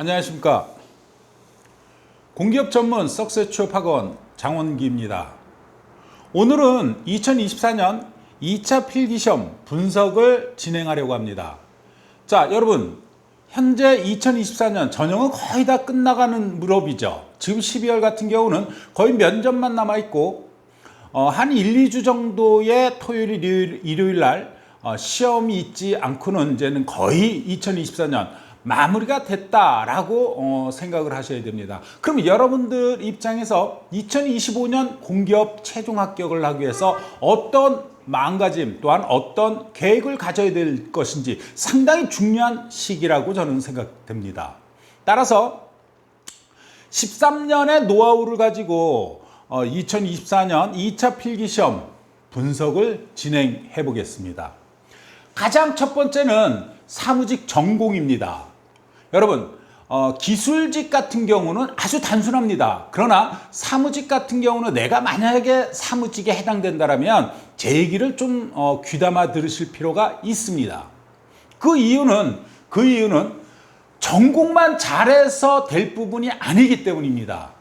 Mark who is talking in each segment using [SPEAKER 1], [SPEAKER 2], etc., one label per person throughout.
[SPEAKER 1] 안녕하십니까. 공기업 전문 석세 취업학원 장원기입니다. 오늘은 2024년 2차 필기시험 분석을 진행하려고 합니다. 자, 여러분. 현재 2024년 전형은 거의 다 끝나가는 무렵이죠. 지금 12월 같은 경우는 거의 면접만 남아있고, 어, 한 1, 2주 정도의 토요일, 일요일, 일요일 날 어, 시험이 있지 않고는 이제는 거의 2024년 마무리가 됐다라고 어, 생각을 하셔야 됩니다. 그럼 여러분들 입장에서 2025년 공기업 최종 합격을 하기 위해서 어떤 마음가짐 또한 어떤 계획을 가져야 될 것인지 상당히 중요한 시기라고 저는 생각됩니다. 따라서 13년의 노하우를 가지고 2024년 2차 필기시험 분석을 진행해 보겠습니다. 가장 첫 번째는 사무직 전공입니다. 여러분, 어, 기술직 같은 경우는 아주 단순합니다. 그러나 사무직 같은 경우는 내가 만약에 사무직에 해당된다면 제 얘기를 좀 어, 귀담아 들으실 필요가 있습니다. 그 이유는 그 이유는 전공만 잘해서 될 부분이 아니기 때문입니다.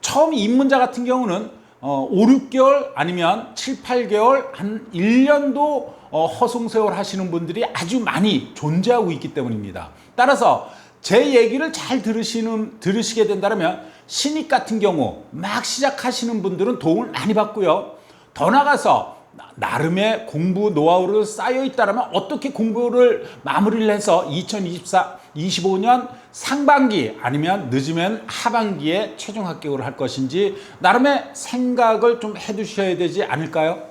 [SPEAKER 1] 처음 입문자 같은 경우는 어, 5, 6개월 아니면 7, 8개월 한 1년도 어, 허송세월 하시는 분들이 아주 많이 존재하고 있기 때문입니다. 따라서 제 얘기를 잘 들으시는 들으시게 된다면 신입 같은 경우 막 시작하시는 분들은 도움을 많이 받고요. 더 나가서 나름의 공부 노하우를 쌓여 있다면 어떻게 공부를 마무리를 해서 2024 25년 상반기 아니면 늦으면 하반기에 최종 합격을 할 것인지 나름의 생각을 좀 해두셔야 되지 않을까요?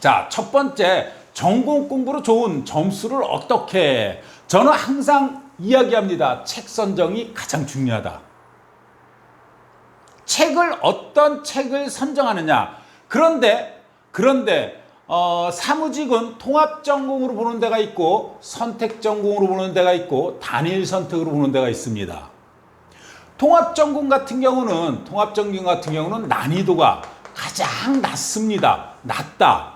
[SPEAKER 1] 자, 첫 번째 전공 공부로 좋은 점수를 어떻게 저는 항상 이야기합니다. 책 선정이 가장 중요하다. 책을 어떤 책을 선정하느냐. 그런데 그런데 어, 사무직은 통합 전공으로 보는 데가 있고 선택 전공으로 보는 데가 있고 단일 선택으로 보는 데가 있습니다. 통합 전공 같은 경우는 통합 전공 같은 경우는 난이도가 가장 낮습니다. 낮다.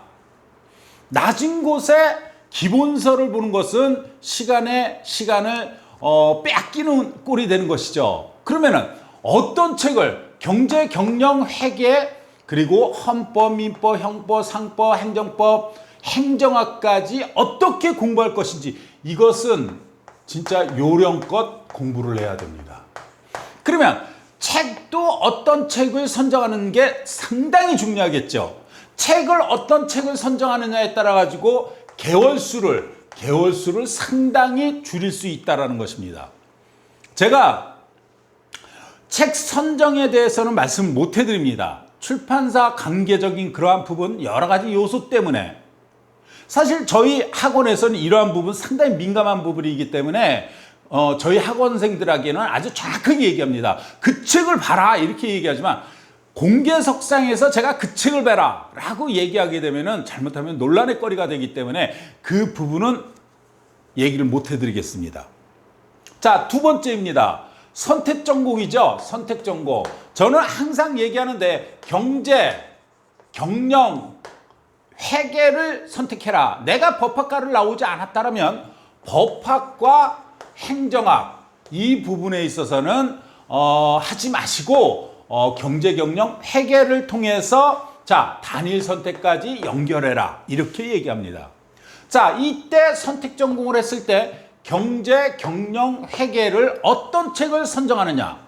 [SPEAKER 1] 낮은 곳에 기본서를 보는 것은 시간에 시간을 어, 뺏기는 꼴이 되는 것이죠. 그러면은 어떤 책을 경제 경영 회계 그리고 헌법, 민법, 형법, 상법, 행정법, 행정학까지 어떻게 공부할 것인지 이것은 진짜 요령껏 공부를 해야 됩니다. 그러면 책도 어떤 책을 선정하는 게 상당히 중요하겠죠. 책을 어떤 책을 선정하느냐에 따라 가지고 개월수를 개월수를 상당히 줄일 수 있다라는 것입니다. 제가 책 선정에 대해서는 말씀 못 해드립니다. 출판사 관계적인 그러한 부분 여러 가지 요소 때문에 사실 저희 학원에서는 이러한 부분 상당히 민감한 부분이기 때문에 어, 저희 학원생들에게는 아주 정확하게 얘기합니다. 그 책을 봐라 이렇게 얘기하지만 공개석상에서 제가 그 책을 봐라 라고 얘기하게 되면 잘못하면 논란의 거리가 되기 때문에 그 부분은 얘기를 못 해드리겠습니다. 자, 두 번째입니다. 선택 전공이죠. 선택 전공. 저는 항상 얘기하는데 경제, 경영, 회계를 선택해라. 내가 법학과를 나오지 않았다면 법학과 행정학 이 부분에 있어서는 어, 하지 마시고 어, 경제, 경영, 회계를 통해서 자 단일 선택까지 연결해라 이렇게 얘기합니다. 자 이때 선택 전공을 했을 때 경제, 경영, 회계를 어떤 책을 선정하느냐.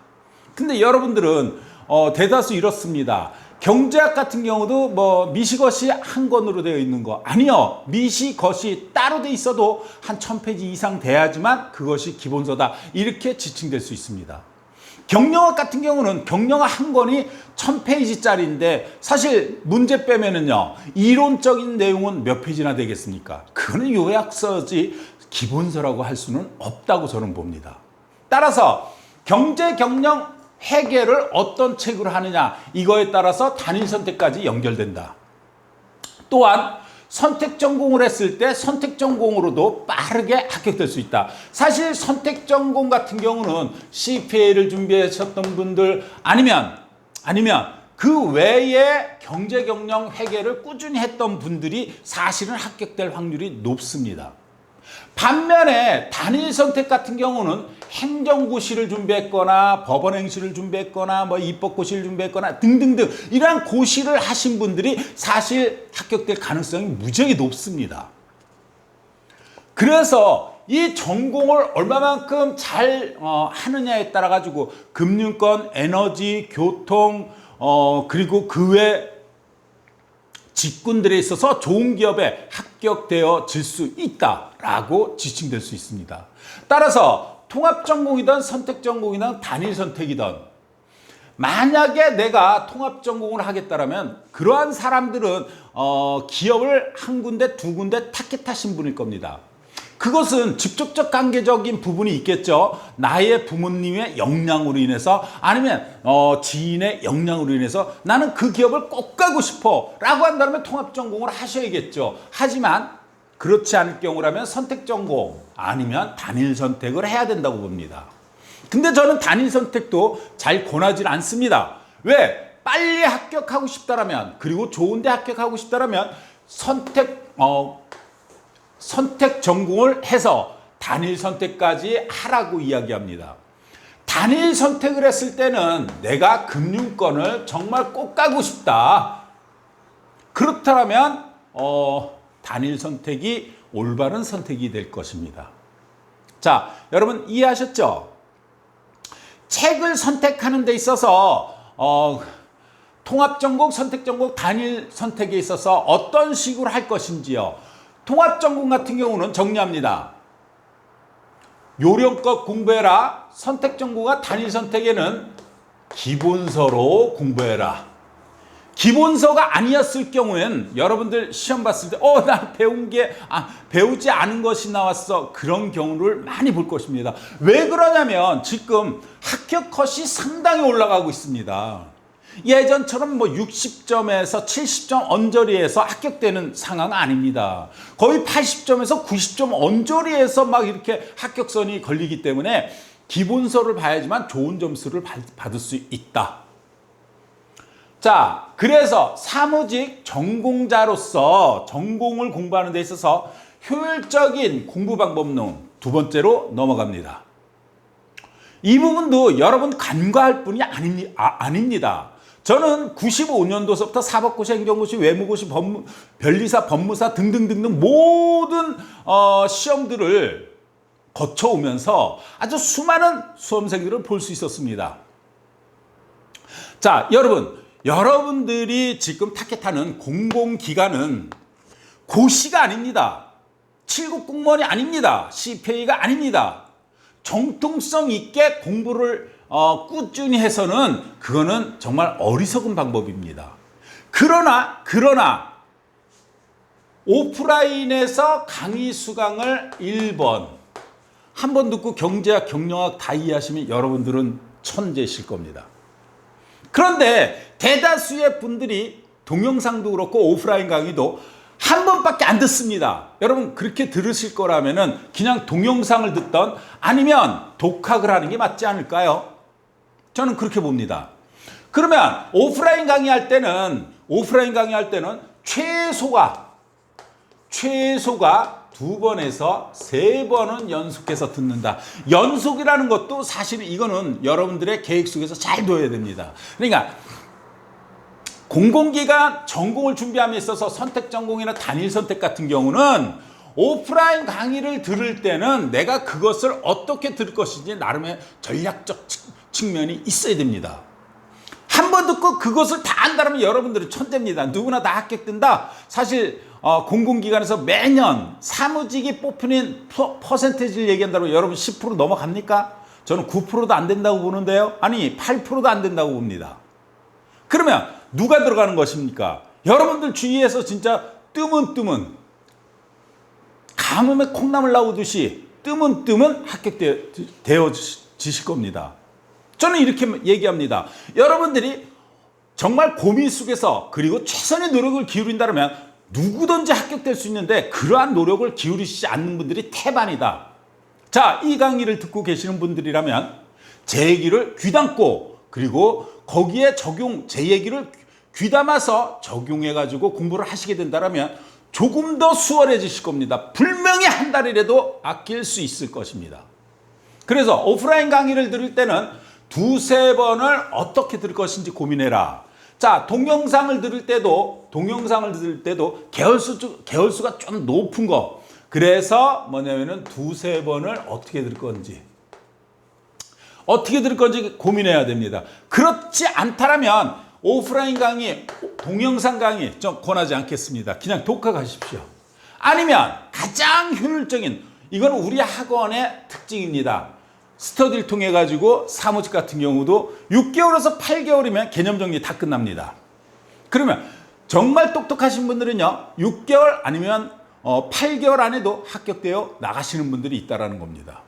[SPEAKER 1] 근데 여러분들은 어, 대다수 이렇습니다. 경제학 같은 경우도 뭐 미시것이 한 권으로 되어 있는 거 아니요 미시것이 따로 돼 있어도 한 천 페이지 이상 돼야지만 그것이 기본서다 이렇게 지칭될 수 있습니다. 경영학 같은 경우는 경영학 한 권이 천 페이지짜리인데 사실 문제 빼면은요 이론적인 내용은 몇 페이지나 되겠습니까? 그거는 요약서지 기본서라고 할 수는 없다고 저는 봅니다. 따라서 경제 경영 회계를 어떤 책으로 하느냐 이거에 따라서 단일 선택까지 연결된다. 또한 선택 전공을 했을 때 선택 전공으로도 빠르게 합격될 수 있다. 사실 선택 전공 같은 경우는 CPA를 준비하셨던 분들 아니면 아니면 그 외에 경제 경영 회계를 꾸준히 했던 분들이 사실은 합격될 확률이 높습니다. 반면에 단일 선택 같은 경우는 행정고시를 준비했거나 법원행시를 준비했거나 뭐 입법고시를 준비했거나 등등등 이러한 고시를 하신 분들이 사실 합격될 가능성이 무지하게 높습니다. 그래서 이 전공을 얼마만큼 잘 어, 하느냐에 따라 가지고 금융권, 에너지, 교통 어, 그리고 그 외 직군들에 있어서 좋은 기업에 합격되어질 수 있다라고 지칭될 수 있습니다. 따라서 통합 전공이든 선택 전공이든 단일 선택이든 만약에 내가 통합 전공을 하겠다라면 그러한 사람들은 어, 기업을 한 군데 두 군데 타겟하신 분일 겁니다. 그것은 직접적 관계적인 부분이 있겠죠. 나의 부모님의 역량으로 인해서 아니면 어, 지인의 역량으로 인해서 나는 그 기업을 꼭 가고 싶어 라고 한다면 통합 전공을 하셔야겠죠. 하지만 그렇지 않을 경우라면 선택 전공 아니면 단일 선택을 해야 된다고 봅니다. 근데 저는 단일 선택도 잘 권하지 않습니다. 왜? 빨리 합격하고 싶다라면 그리고 좋은 데 합격하고 싶다라면 선택 어 선택 전공을 해서 단일 선택까지 하라고 이야기합니다. 단일 선택을 했을 때는 내가 금융권을 정말 꼭 가고 싶다. 그렇다면 어, 단일 선택이 올바른 선택이 될 것입니다. 자, 여러분 이해하셨죠? 책을 선택하는 데 있어서 어, 통합 전공, 선택 전공, 단일 선택에 있어서 어떤 식으로 할 것인지요. 통합 전공 같은 경우는 정리합니다. 요령껏 공부해라. 선택 전공과 단일 선택에는 기본서로 공부해라. 기본서가 아니었을 경우엔 여러분들 시험 봤을 때, 어, 나 배운 게, 아, 배우지 않은 것이 나왔어. 그런 경우를 많이 볼 것입니다. 왜 그러냐면 지금 합격 컷이 상당히 올라가고 있습니다. 예전처럼 뭐 60점에서 70점 언저리에서 합격되는 상황 아닙니다. 거의 80점에서 90점 언저리에서 막 이렇게 합격선이 걸리기 때문에 기본서를 봐야지만 좋은 점수를 받을 수 있다. 자, 그래서 사무직 전공자로서 전공을 공부하는 데 있어서 효율적인 공부 방법론 두 번째로 넘어갑니다. 이 부분도 여러분 간과할 뿐이 아닙니, 아, 아닙니다. 저는 95년도서부터 사법고시, 행정고시, 외무고시, 법무, 변리사, 법무사 등등등등 모든 어, 시험들을 거쳐오면서 아주 수많은 수험생들을 볼 수 있었습니다. 자, 여러분, 여러분들이 지금 타겟하는 공공기관은 고시가 아닙니다. 7급 공무원이 아닙니다. CPA가 아닙니다. 정통성 있게 공부를 어, 꾸준히 해서는 그거는 정말 어리석은 방법입니다. 그러나 그러나 오프라인에서 강의 수강을 1번 한 번 듣고 경제학, 경영학 다 이해하시면 여러분들은 천재실 겁니다. 그런데 대다수의 분들이 동영상도 그렇고 오프라인 강의도 한 번밖에 안 듣습니다. 여러분 그렇게 들으실 거라면은 그냥 동영상을 듣던 아니면 독학을 하는 게 맞지 않을까요? 저는 그렇게 봅니다. 그러면 오프라인 강의할 때는 오프라인 강의할 때는 최소가 최소가 두 번에서 세 번은 연속해서 듣는다. 연속이라는 것도 사실 이거는 여러분들의 계획 속에서 잘 둬야 됩니다. 그러니까 공공기관 전공을 준비함에 있어서 선택 전공이나 단일 선택 같은 경우는 오프라인 강의를 들을 때는 내가 그것을 어떻게 들을 것인지 나름의 전략적 측면이 있어야 됩니다. 한 번 듣고 그것을 다 안다면 여러분들은 천재입니다. 누구나 다 합격된다. 사실 어, 공공기관에서 매년 사무직이 뽑히는 퍼, 퍼센테이지를 얘기한다고 여러분 10% 넘어갑니까? 저는 9%도 안 된다고 보는데요. 아니 8%도 안 된다고 봅니다. 그러면 누가 들어가는 것입니까? 여러분들 주위에서 진짜 뜨문뜨문 가뭄에 콩나물 나오듯이 뜨문뜨문 합격되어지실 겁니다. 저는 이렇게 얘기합니다. 여러분들이 정말 고민 속에서 그리고 최선의 노력을 기울인다면 누구든지 합격될 수 있는데 그러한 노력을 기울이시지 않는 분들이 태반이다. 자, 이 강의를 듣고 계시는 분들이라면 제 얘기를 귀담고 그리고 거기에 적용, 제 얘기를 귀담아서 적용해 가지고 공부를 하시게 된다면 조금 더 수월해지실 겁니다. 분명히 한 달이라도 아낄 수 있을 것입니다. 그래서 오프라인 강의를 들을 때는 두세 번을 어떻게 들을 것인지 고민해라. 자, 동영상을 들을 때도, 동영상을 들을 때도 개월수, 개월수가 좀 높은 거. 그래서 뭐냐면은 두세 번을 어떻게 들을 건지. 어떻게 들을 건지 고민해야 됩니다. 그렇지 않다라면 오프라인 강의, 동영상 강의 좀 권하지 않겠습니다. 그냥 독학하십시오. 아니면 가장 효율적인 이건 우리 학원의 특징입니다. 스터디를 통해 가지고 사무직 같은 경우도 6개월에서 8개월이면 개념 정리 다 끝납니다. 그러면 정말 똑똑하신 분들은요 6개월 아니면 어, 8개월 안에도 합격되어 나가시는 분들이 있다라는 겁니다.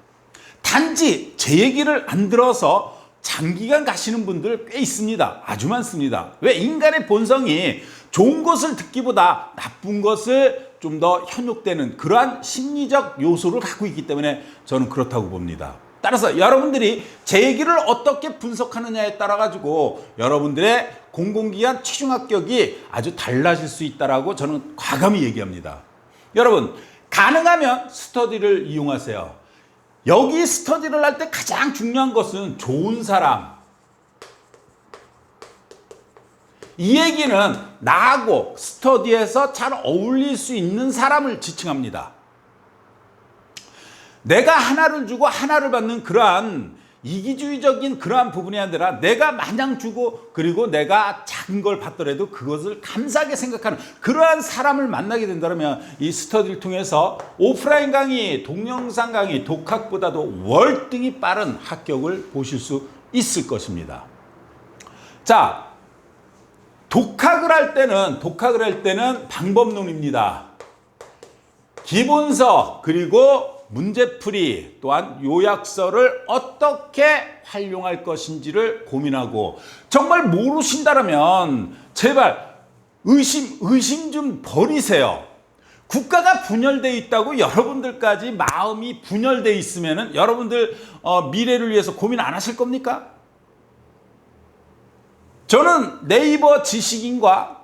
[SPEAKER 1] 단지 제 얘기를 안 들어서 장기간 가시는 분들 꽤 있습니다. 아주 많습니다. 왜 인간의 본성이 좋은 것을 듣기보다 나쁜 것을 좀 더 현혹되는 그러한 심리적 요소를 갖고 있기 때문에 저는 그렇다고 봅니다. 따라서 여러분들이 제 얘기를 어떻게 분석하느냐에 따라 가지고 여러분들의 공공기관 최종 합격이 아주 달라질 수 있다라고 저는 과감히 얘기합니다. 여러분 가능하면 스터디를 이용하세요. 여기 스터디를 할 때 가장 중요한 것은 좋은 사람. 이 얘기는 나하고 스터디에서 잘 어울릴 수 있는 사람을 지칭합니다. 내가 하나를 주고 하나를 받는 그러한 이기주의적인 그러한 부분이 아니라 내가 마냥 주고 그리고 내가 작은 걸 받더라도 그것을 감사하게 생각하는 그러한 사람을 만나게 된다면 이 스터디를 통해서 오프라인 강의, 동영상 강의, 독학보다도 월등히 빠른 합격을 보실 수 있을 것입니다. 자, 독학을 할 때는 독학을 할 때는 방법론입니다. 기본서 그리고 문제풀이 또한 요약서를 어떻게 활용할 것인지를 고민하고 정말 모르신다면 제발 의심 의심 좀 버리세요. 국가가 분열돼 있다고 여러분들까지 마음이 분열돼 있으면은 여러분들 어, 미래를 위해서 고민 안 하실 겁니까? 저는 네이버 지식인과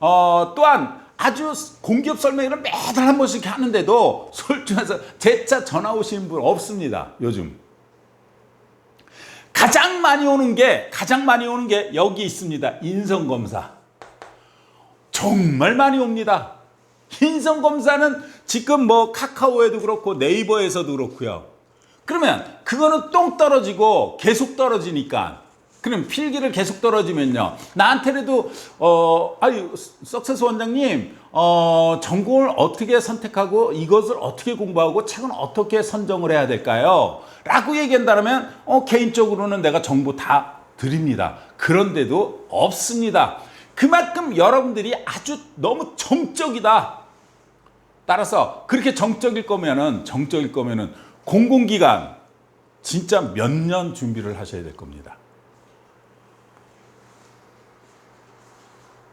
[SPEAKER 1] 어, 또한 아주 공기업 설명회를 매달 한 번씩 하는데도 솔직해서 제차 전화 오시는 분 없습니다. 요즘. 가장 많이 오는 게 가장 많이 오는 게 여기 있습니다. 인성 검사. 정말 많이 옵니다. 인성 검사는 지금 뭐 카카오에도 그렇고 네이버에서도 그렇고요. 그러면 그거는 똥 떨어지고 계속 떨어지니까 그럼 필기를 계속 떨어지면요. 나한테라도 어 아니 석세스 원장님 어 전공을 어떻게 선택하고 이것을 어떻게 공부하고 책은 어떻게 선정을 해야 될까요? 라고 얘기한다면 어 개인적으로는 내가 정보 다 드립니다. 그런데도 없습니다. 그만큼 여러분들이 아주 너무 정적이다. 따라서 그렇게 정적일 거면은 정적일 거면은 공공기관 진짜 몇 년 준비를 하셔야 될 겁니다.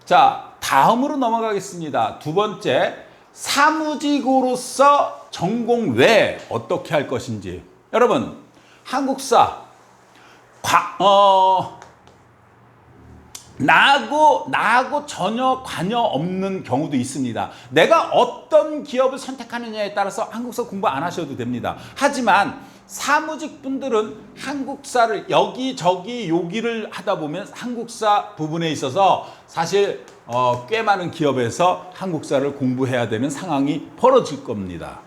[SPEAKER 1] 자, 다음으로 넘어가겠습니다. 두 번째, 사무직으로서 전공 외에 어떻게 할 것인지. 여러분, 한국사, 과, 어, 나하고, 나하고 전혀 관여 없는 경우도 있습니다. 내가 어떤 기업을 선택하느냐에 따라서 한국사 공부 안 하셔도 됩니다. 하지만 사무직 분들은 한국사를 여기저기 요기를 하다 보면 한국사 부분에 있어서 사실 어, 꽤 많은 기업에서 한국사를 공부해야 되는 상황이 벌어질 겁니다.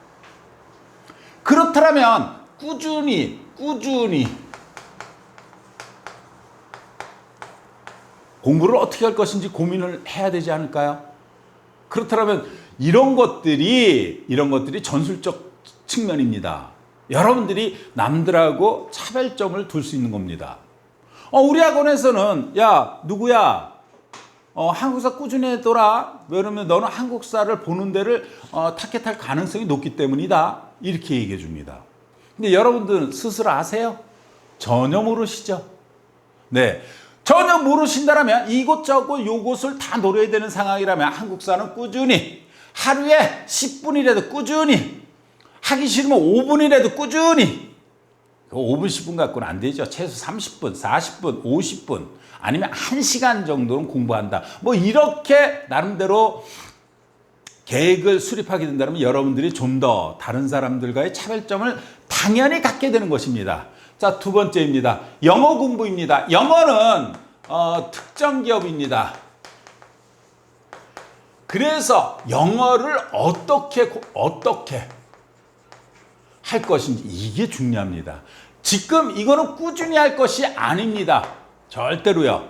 [SPEAKER 1] 그렇다면 꾸준히 꾸준히 공부를 어떻게 할 것인지 고민을 해야 되지 않을까요? 그렇다면 이런 것들이 이런 것들이 전술적 측면입니다. 여러분들이 남들하고 차별점을 둘 수 있는 겁니다. 어, 우리 학원에서는 야 누구야 어, 한국사 꾸준히 해둬라. 왜냐면 너는 한국사를 보는 데를 어, 타겟할 가능성이 높기 때문이다. 이렇게 얘기해 줍니다. 근데 여러분들은 스스로 아세요? 전혀 모르시죠? 네. 전혀 모르신다면 이곳저곳 요곳을 다 노려야 되는 상황이라면 한국사는 꾸준히 하루에 10분이라도 꾸준히 하기 싫으면 5분이라도 꾸준히 5분 10분 갖고는 안 되죠. 최소 30분, 40분, 50분 아니면 1시간 정도는 공부한다. 뭐 이렇게 나름대로 계획을 수립하게 된다면 여러분들이 좀 더 다른 사람들과의 차별점을 당연히 갖게 되는 것입니다. 자, 두 번째입니다. 영어 공부입니다. 영어는 어, 특정 기업입니다. 그래서 영어를 어떻게 고- 어떻게 할 것인지 이게 중요합니다. 지금 이거는 꾸준히 할 것이 아닙니다. 절대로요.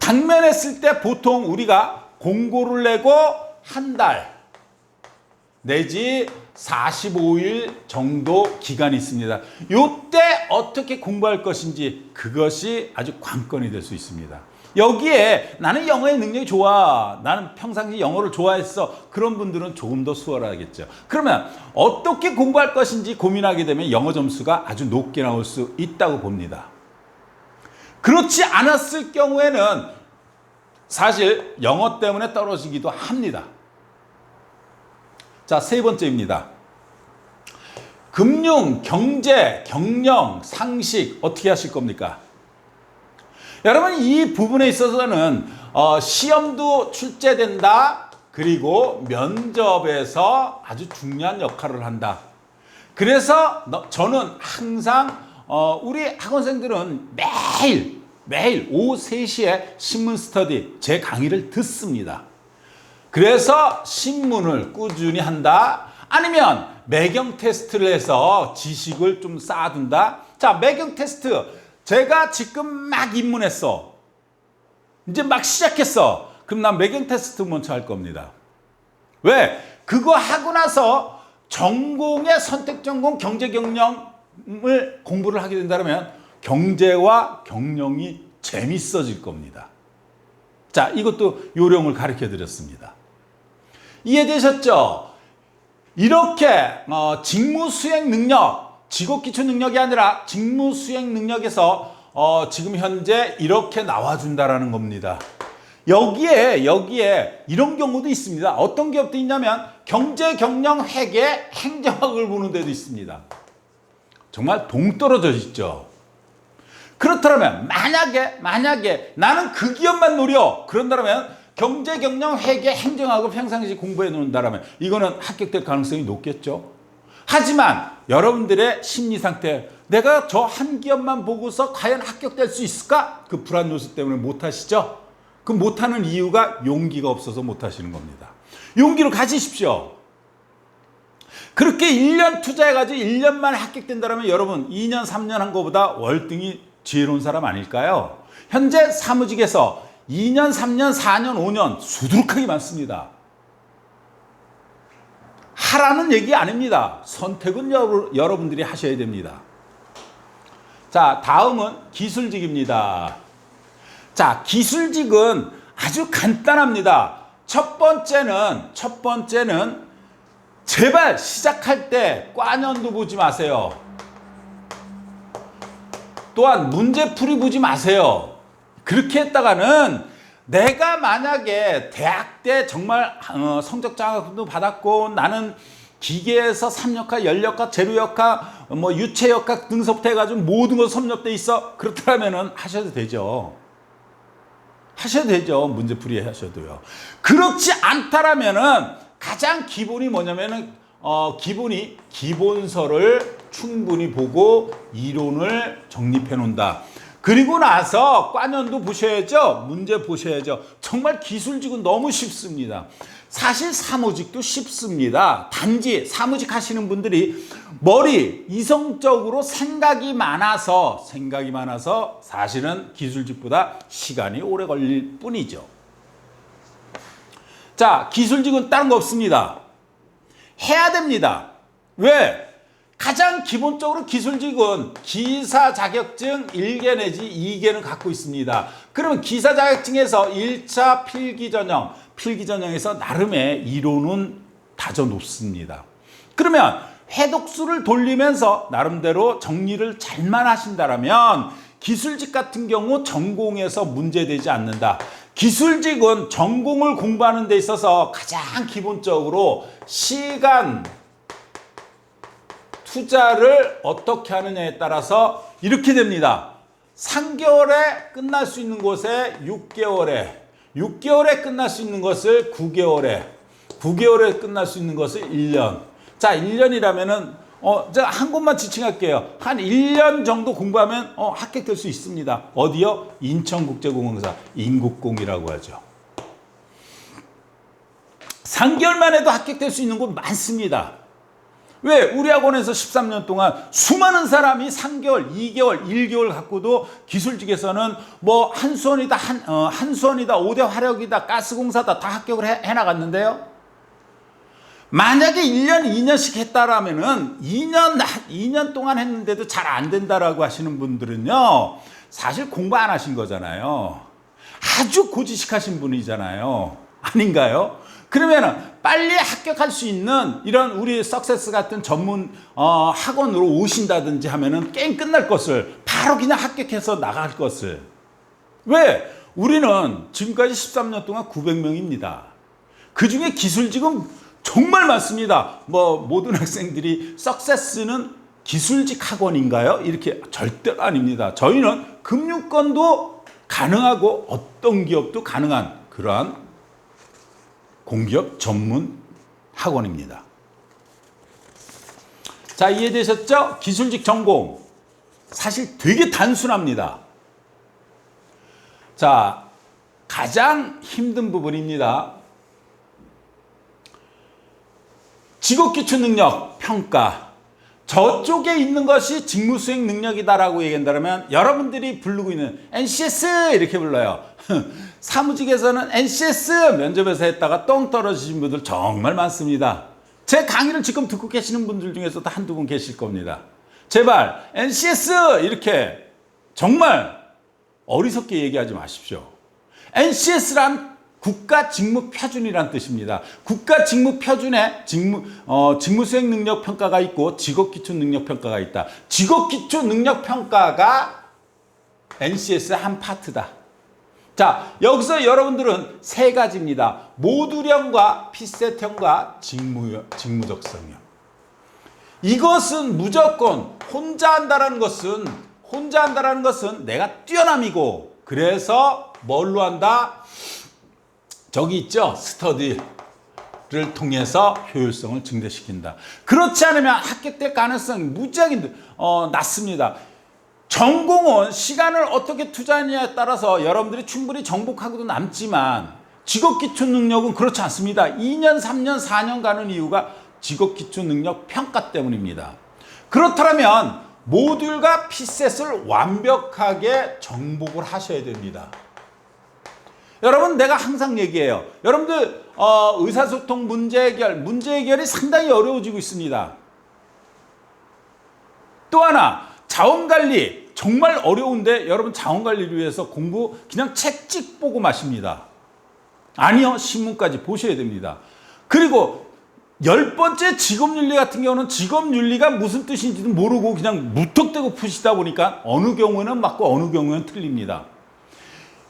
[SPEAKER 1] 당면했을 때 보통 우리가 공고를 내고 한 달 내지 45일 정도 기간이 있습니다. 요때 어떻게 공부할 것인지 그것이 아주 관건이 될 수 있습니다. 여기에 나는 영어의 능력이 좋아. 나는 평상시 영어를 좋아했어. 그런 분들은 조금 더 수월하겠죠. 그러면 어떻게 공부할 것인지 고민하게 되면 영어 점수가 아주 높게 나올 수 있다고 봅니다. 그렇지 않았을 경우에는 사실 영어 때문에 떨어지기도 합니다. 자, 세 번째입니다. 금융, 경제, 경영, 상식 어떻게 하실 겁니까? 여러분 이 부분에 있어서는 어, 시험도 출제된다. 그리고 면접에서 아주 중요한 역할을 한다. 그래서 너- 저는 항상 어, 우리 학원생들은 매일 매일 오후 3시에 신문 스터디 제 강의를 듣습니다. 그래서 신문을 꾸준히 한다. 아니면 매경 테스트를 해서 지식을 좀 쌓아둔다. 자, 매경 테스트. 제가 지금 막 입문했어. 이제 막 시작했어. 그럼 난 매경 테스트 먼저 할 겁니다. 왜? 그거 하고 나서 전공의 선택 전공 경제 경영을 공부를 하게 된다면 경제와 경영이 재밌어질 겁니다. 자, 이것도 요령을 가르쳐 드렸습니다. 이해되셨죠? 이렇게 어, 직무 수행 능력, 직업 기초 능력이 아니라 직무 수행 능력에서 어, 지금 현재 이렇게 나와준다라는 겁니다. 여기에 여기에 이런 경우도 있습니다. 어떤 기업도 있냐면 경제 경영 회계 행정학을 보는 데도 있습니다. 정말 동떨어져 있죠. 그렇다면 만약에 만약에 나는 그 기업만 노려 그런다면 경제 경영 회계 행정학을 평상시 공부해 놓는다라면 이거는 합격될 가능성이 높겠죠. 하지만 여러분들의 심리 상태 내가 저 한 기업만 보고서 과연 합격될 수 있을까? 그 불안 요소 때문에 못 하시죠? 그 못 하는 이유가 용기가 없어서 못 하시는 겁니다. 용기를 가지십시오. 그렇게 1년 투자해가지고 1년 만에 합격된다면 여러분 2년, 3년 한 것보다 월등히 지혜로운 사람 아닐까요? 현재 사무직에서 2년, 3년, 4년, 5년 수두룩하게 많습니다. 하라는 얘기 아닙니다. 선택은 여러, 여러분들이 하셔야 됩니다. 자, 다음은 기술직입니다. 자, 기술직은 아주 간단합니다. 첫 번째는, 첫 번째는 제발 시작할 때 과년도 보지 마세요. 또한 문제풀이 보지 마세요. 그렇게 했다가는 내가 만약에 대학 때 정말 어, 성적 장학금도 받았고 나는 기계에서 3역학, 연력학, 재료역학, 뭐 유체역학 등서부터 해가지고 모든 거 섭렵돼 있어. 그렇다면은 하셔도 되죠. 하셔도 되죠. 문제풀이 하셔도요. 그렇지 않다라면은 가장 기본이 뭐냐면은 어 기본이 기본서를 충분히 보고 이론을 정립해 놓는다. 그리고 나서 과년도 보셔야죠. 문제 보셔야죠. 정말 기술직은 너무 쉽습니다. 사실 사무직도 쉽습니다. 단지 사무직 하시는 분들이 머리 이성적으로 생각이 많아서 생각이 많아서 사실은 기술직보다 시간이 오래 걸릴 뿐이죠. 자, 기술직은 다른 거 없습니다. 해야 됩니다. 왜? 가장 기본적으로 기술직은 기사 자격증 1개 내지 2개는 갖고 있습니다. 그러면 기사 자격증에서 1차 필기 전형, 필기 전형에서 나름의 이론은 다져 놓습니다. 그러면 회독수를 돌리면서 나름대로 정리를 잘만 하신다라면 기술직 같은 경우 전공에서 문제되지 않는다. 기술직은 전공을 공부하는 데 있어서 가장 기본적으로 시간, 투자를 어떻게 하느냐에 따라서 이렇게 됩니다. 3개월에 끝날 수 있는 곳에 6개월에, 6개월에 끝날 수 있는 것을 9개월에, 9개월에 끝날 수 있는 것을 1년. 자, 1년이라면은 어, 제가 한 곳만 지칭할게요. 한 1년 정도 공부하면 어, 합격될 수 있습니다. 어디요? 인천국제공항사 인국공이라고 하죠. 3개월만 해도 합격될 수 있는 곳 많습니다. 왜? 우리 학원에서 13년 동안 수많은 사람이 3개월, 2개월, 1개월 갖고도 기술직에서는 뭐 한수원이다, 한, 어, 한수원이다, 5대 화력이다, 가스공사다 다 합격을 해, 해 나갔는데요. 만약에 1년, 2년씩 했다라면은 2년, 2년 동안 했는데도 잘 안 된다라고 하시는 분들은요. 사실 공부 안 하신 거잖아요. 아주 고지식 하신 분이잖아요. 아닌가요? 그러면은 빨리 합격할 수 있는 이런 우리 석세스 같은 전문 어, 학원으로 오신다든지 하면은 게임 끝날 것을 바로 그냥 합격해서 나갈 것을 왜 우리는 지금까지 13년 동안 900명입니다. 그 중에 기술직은 정말 많습니다. 뭐 모든 학생들이 석세스는 기술직 학원인가요? 이렇게 절대로 아닙니다. 저희는 금융권도 가능하고 어떤 기업도 가능한 그러한 공기업 전문 학원입니다. 자, 이해되셨죠? 기술직 전공. 사실 되게 단순합니다. 자, 가장 힘든 부분입니다. 직업기초 능력 평가. 저쪽에 있는 것이 직무 수행 능력이다라고 얘기한다면 여러분들이 부르고 있는 NCS 이렇게 불러요. 사무직에서는 NCS 면접에서 했다가 똥 떨어지신 분들 정말 많습니다. 제 강의를 지금 듣고 계시는 분들 중에서도 한두 분 계실 겁니다. 제발 NCS 이렇게 정말 어리석게 얘기하지 마십시오. NCS란 국가 직무 표준이란 뜻입니다. 국가 직무 표준에 직무 어, 직무 수행 능력 평가가 있고 직업 기초 능력 평가가 있다. 직업 기초 능력 평가가 NCS의 한 파트다. 자, 여기서 여러분들은 세 가지입니다. 모듈형과 피셋형과 직무 직무적 성형. 이것은 무조건 혼자 한다라는 것은 혼자 한다라는 것은 내가 뛰어남이고 그래서 뭘로 한다? 저기 있죠. 스터디를 통해서 효율성을 증대시킨다. 그렇지 않으면 합격될 가능성이 무지하게 어, 낮습니다. 전공은 시간을 어떻게 투자하느냐에 따라서 여러분들이 충분히 정복하고도 남지만 직업기초 능력은 그렇지 않습니다. 2년, 3년, 4년 가는 이유가 직업기초 능력 평가 때문입니다. 그렇다면 모듈과 피셋을 완벽하게 정복을 하셔야 됩니다. 여러분 내가 항상 얘기해요. 여러분들 어, 의사소통 문제 해결, 문제 해결이 상당히 어려워지고 있습니다. 또 하나 자원관리 정말 어려운데 여러분 자원관리를 위해서 공부 그냥 책 찍 보고 마십니다. 아니요 신문까지 보셔야 됩니다. 그리고 열 번째 직업윤리 같은 경우는 직업윤리가 무슨 뜻인지도 모르고 그냥 무턱대고 푸시다 보니까 어느 경우는 맞고 어느 경우는 틀립니다.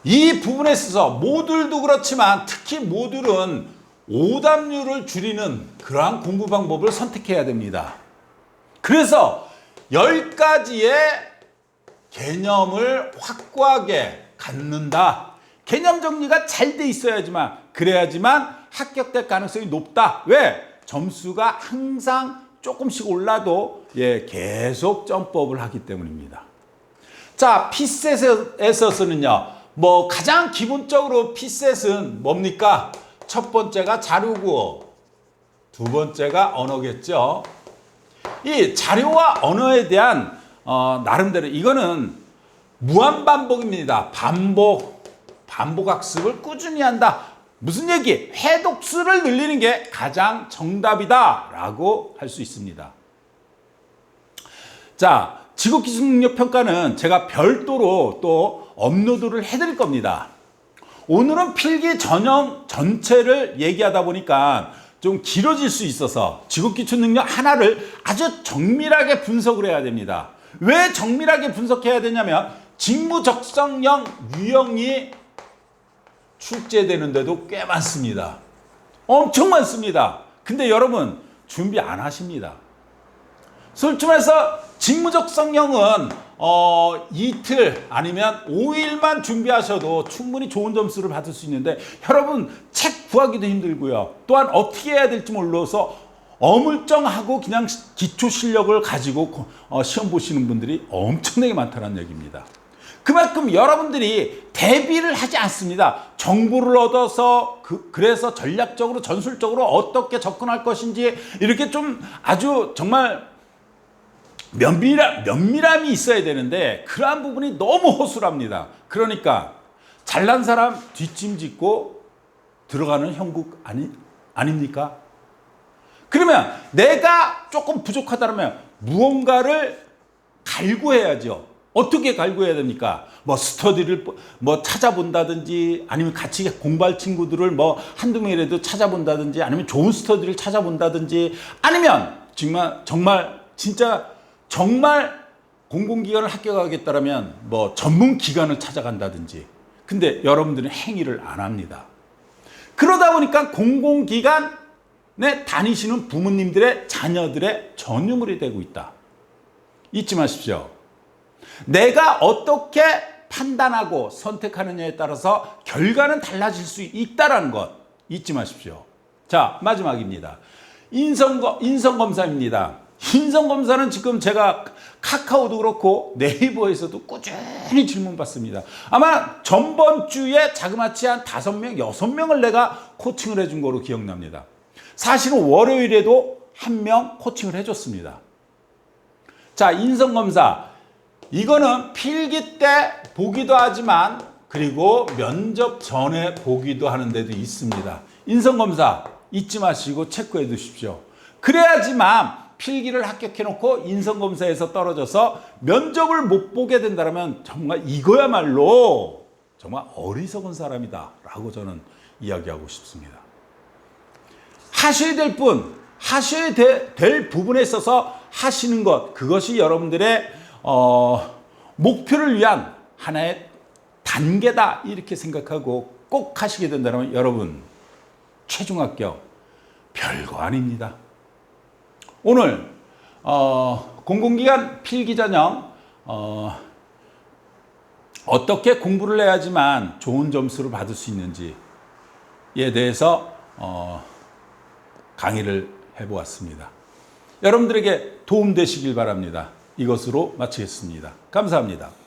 [SPEAKER 1] 이 부분에 있어서 모듈도 그렇지만 특히 모듈은 오답률을 줄이는 그러한 공부 방법을 선택해야 됩니다. 그래서 10가지의 개념을 확고하게 갖는다. 개념 정리가 잘 돼 있어야지만 그래야지만 합격될 가능성이 높다. 왜? 점수가 항상 조금씩 올라도 예, 계속 점법을 하기 때문입니다. 자, 피셋에서는요. 뭐 가장 기본적으로 피셋은 뭡니까? 첫 번째가 자료고 두 번째가 언어겠죠. 이 자료와 언어에 대한 어, 나름대로 이거는 무한 반복입니다. 반복, 반복 학습을 꾸준히 한다. 무슨 얘기? 회독수를 늘리는 게 가장 정답이다라고 할 수 있습니다. 자, 직업기술 능력 평가는 제가 별도로 또 업로드를 해드릴 겁니다. 오늘은 필기 전형 전체를 얘기하다 보니까 좀 길어질 수 있어서 직업기초 능력 하나를 아주 정밀하게 분석을 해야 됩니다. 왜 정밀하게 분석해야 되냐면 직무 적성형 유형이 출제되는데도 꽤 많습니다. 엄청 많습니다. 근데 여러분 준비 안 하십니다. 솔직히 말해서 직무 적성형은 어, 이틀 아니면 5일만 준비하셔도 충분히 좋은 점수를 받을 수 있는데 여러분 책 구하기도 힘들고요. 또한 어떻게 해야 될지 몰라서 어물쩡하고 그냥 기초 실력을 가지고 고- 어, 시험 보시는 분들이 엄청나게 많다는 얘기입니다. 그만큼 여러분들이 대비를 하지 않습니다. 정보를 얻어서 그, 그래서 전략적으로 전술적으로 어떻게 접근할 것인지 이렇게 좀 아주 정말 면밀함, 면밀함이 있어야 되는데 그러한 부분이 너무 허술합니다. 그러니까 잘난 사람 뒷짐 짓고 들어가는 형국 아니, 아닙니까? 그러면 내가 조금 부족하다면 무언가를 갈구해야죠. 어떻게 갈구해야 됩니까? 뭐 스터디를 뭐 찾아본다든지 아니면 같이 공부할 친구들을 뭐 한두 명이라도 찾아본다든지 아니면 좋은 스터디를 찾아본다든지 아니면 정말 정말 진짜 정말 공공기관을 합격하겠다라면 뭐 전문 기관을 찾아간다든지 근데 여러분들은 행위를 안 합니다. 그러다 보니까 공공기관에 다니시는 부모님들의 자녀들의 전유물이 되고 있다. 잊지 마십시오. 내가 어떻게 판단하고 선택하느냐에 따라서 결과는 달라질 수 있다라는 것 잊지 마십시오. 자, 마지막입니다. 인성검, 인성검사입니다. 인성검사는 지금 제가 카카오도 그렇고 네이버에서도 꾸준히 질문 받습니다. 아마 전번 주에 자그마치 한 다섯 명, 여섯 명을 내가 코칭을 해준 거로 기억납니다. 사실은 월요일에도 한 명 코칭을 해줬습니다. 자, 인성검사. 이거는 필기 때 보기도 하지만 그리고 면접 전에 보기도 하는 데도 있습니다. 인성검사 잊지 마시고 체크해 두십시오. 그래야지만 필기를 합격해 놓고 인성검사에서 떨어져서 면접을 못 보게 된다면 정말 이거야말로 정말 어리석은 사람이다 라고 저는 이야기하고 싶습니다. 하셔야 될 분, 하셔야 되- 될 부분에 있어서 하시는 것, 그것이 여러분들의 어, 목표를 위한 하나의 단계다 이렇게 생각하고 꼭 하시게 된다면 여러분 최종 합격 별거 아닙니다. 오늘 어, 공공기관 필기전형 어, 어떻게 공부를 해야지만 좋은 점수를 받을 수 있는지에 대해서 어, 강의를 해보았습니다. 여러분들에게 도움 되시길 바랍니다. 이것으로 마치겠습니다. 감사합니다.